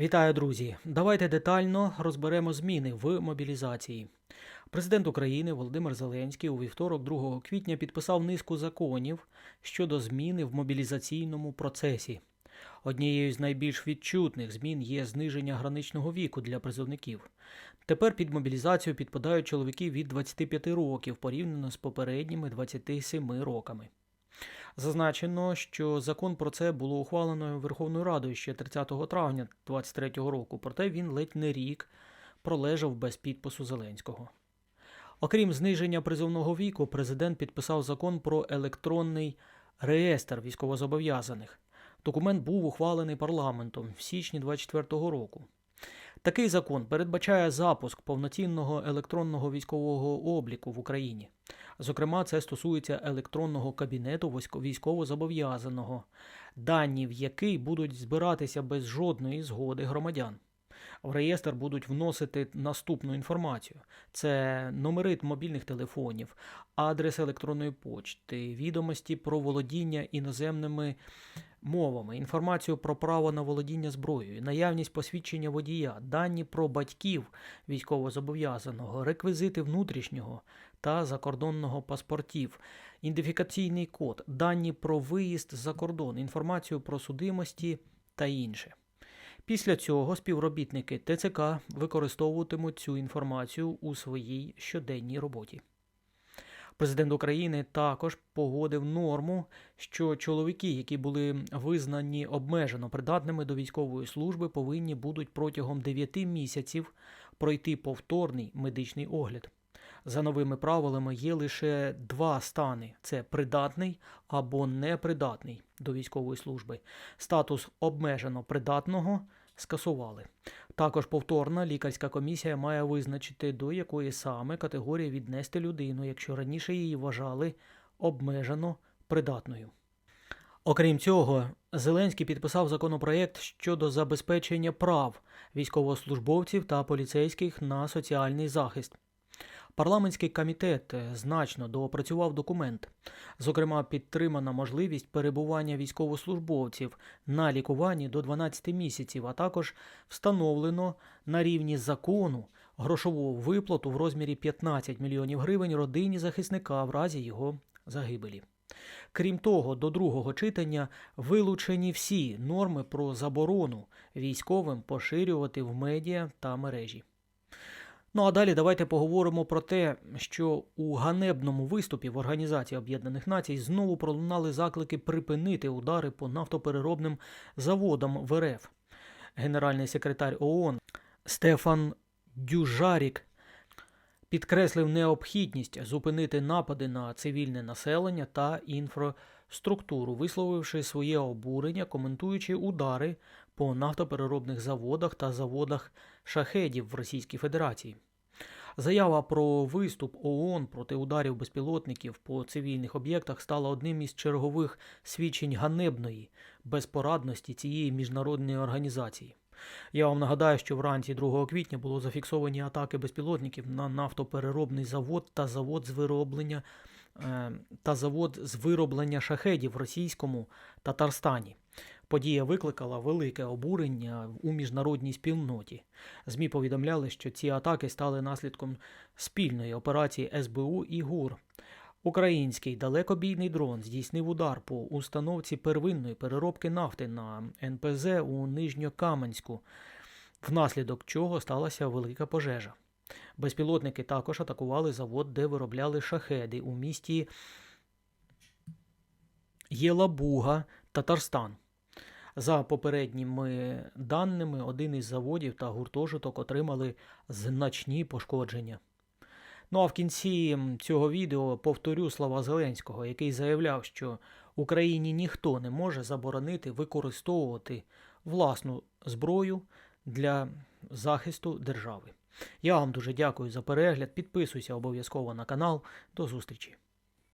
Вітаю, друзі! Давайте детально розберемо зміни в мобілізації. Президент України Володимир Зеленський у вівторок, 2 квітня, підписав низку законів щодо зміни в мобілізаційному процесі. Однією з найбільш відчутних змін є зниження граничного віку для призовників. Тепер під мобілізацію підпадають чоловіки від 25 років порівняно з попередніми 27 роками. Зазначено, що закон про це було ухвалено Верховною Радою ще 30 травня 2023 року, проте він ледь не рік пролежав без підпису Зеленського. Окрім зниження призовного віку, президент підписав закон про електронний реєстр військовозобов'язаних. Документ був ухвалений парламентом в січні 2024 року. Такий закон передбачає запуск повноцінного електронного військового обліку в Україні. Зокрема, це стосується електронного кабінету військо- військовозобов'язаного, дані в який будуть збиратися без жодної згоди громадян. В реєстр будуть вносити наступну інформацію: це номери мобільних телефонів, адрес електронної почти, відомості про володіння іноземними мовами, інформацію про право на володіння зброєю, наявність посвідчення водія, дані про батьків військовозобов'язаного, реквізити внутрішнього та закордонного паспортів, ідентифікаційний код, дані про виїзд за кордон, інформацію про судимості та інше. Після цього співробітники ТЦК використовуватимуть цю інформацію у своїй щоденній роботі. Президент України також погодив норму, що чоловіки, які були визнані обмежено придатними до військової служби, повинні будуть протягом 9 місяців пройти повторний медичний огляд. За новими правилами є лише два стани: це придатний або непридатний до військової служби. Статус обмежено придатного скасували. Також повторна лікарська комісія має визначити, до якої саме категорії віднести людину, якщо раніше її вважали обмежено придатною. Окрім цього, Зеленський підписав законопроєкт щодо забезпечення прав військовослужбовців та поліцейських на соціальний захист. Парламентський комітет е, значно доопрацював документ. Зокрема, підтримана можливість перебування військовослужбовців на лікуванні до 12 місяців, а також встановлено на рівні закону грошову виплату в розмірі 15 мільйонів гривень родині захисника в разі його загибелі. Крім того, до другого читання вилучені всі норми про заборону військовим поширювати в медіа та мережі. Ну а далі давайте поговоримо про те, що у ганебному виступі в Організації Об'єднаних Націй знову пролунали заклики припинити удари по нафтопереробним заводам в РФ. Генеральний секретар ООН Стефан Дюжарік підкреслив необхідність зупинити напади на цивільне населення та інфраструктуру, висловивши своє обурення, коментуючи удари по нафтопереробних заводах та заводах шахедів в Російській Федерації. Заява про виступ ООН проти ударів безпілотників по цивільних об'єктах стала одним із чергових свідчень ганебної безпорадності цієї міжнародної організації. Я вам нагадаю, що вранці 2 квітня було зафіксовані атаки безпілотників на нафтопереробний завод та завод з вироблення та завод з вироблення шахедів в російському Татарстані. Подія викликала велике обурення у міжнародній спільноті. ЗМІ повідомляли, що ці атаки стали наслідком спільної операції СБУ і ГУР. Український далекобійний дрон здійснив удар по установці первинної переробки нафти на НПЗ у Нижньокаменську, внаслідок чого сталася велика пожежа. Безпілотники також атакували завод, де виробляли шахеди у місті Єлабуга, Татарстан. За попередніми даними, один із заводів та гуртожиток отримали значні пошкодження. Ну а в кінці цього відео повторю слова Зеленського, який заявляв, що Україні ніхто не може заборонити використовувати власну зброю для захисту держави. Я вам дуже дякую за перегляд. Підписуйся обов'язково на канал. До зустрічі!